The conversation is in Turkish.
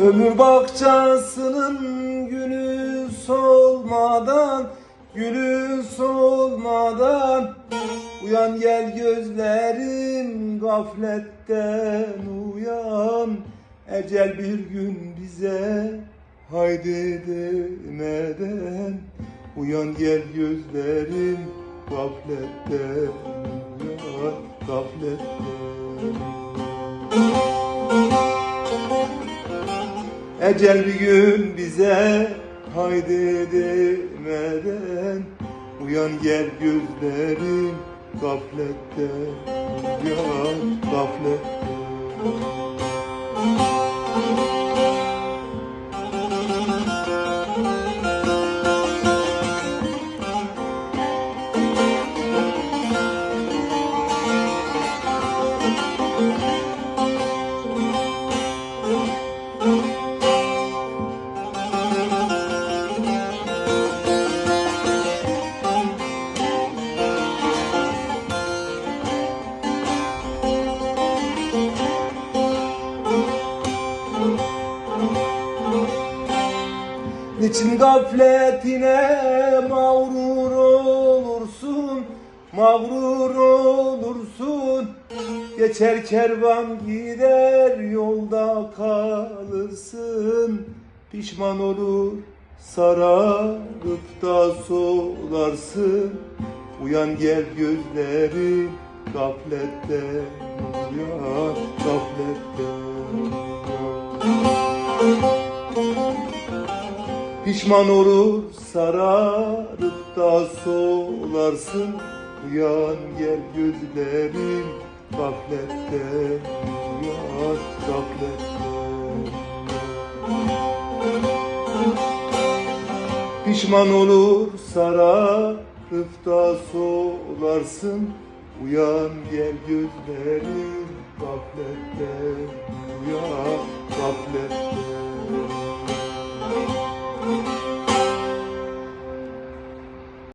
Ömür bahçesinin gülü solmadan Gülü solmadan. Uyan gel gözlerim gafletten uyan. Ecel bir gün bize haydi demeden. Uyan gel gözlerim gafletten uyan Gafletten Ecel bir gün bize haydi demeden Uyan gel gözlerim gaflette Uyan gaflette Niçin gafletine mağrur olursun Mağrur olursun. Geçer kervan gider yolda kalırsın. Pişman olur sararıp da solarsın. Uyan gel gözlerin gaflette Uyan gaflette Pişman olur sararıp da solarsın. Uyan gel gözlerim gaflette Uyan gaflette Pişman olur sararıp da solarsın. Uyan gel gözlerim gaflette Uyan gaflette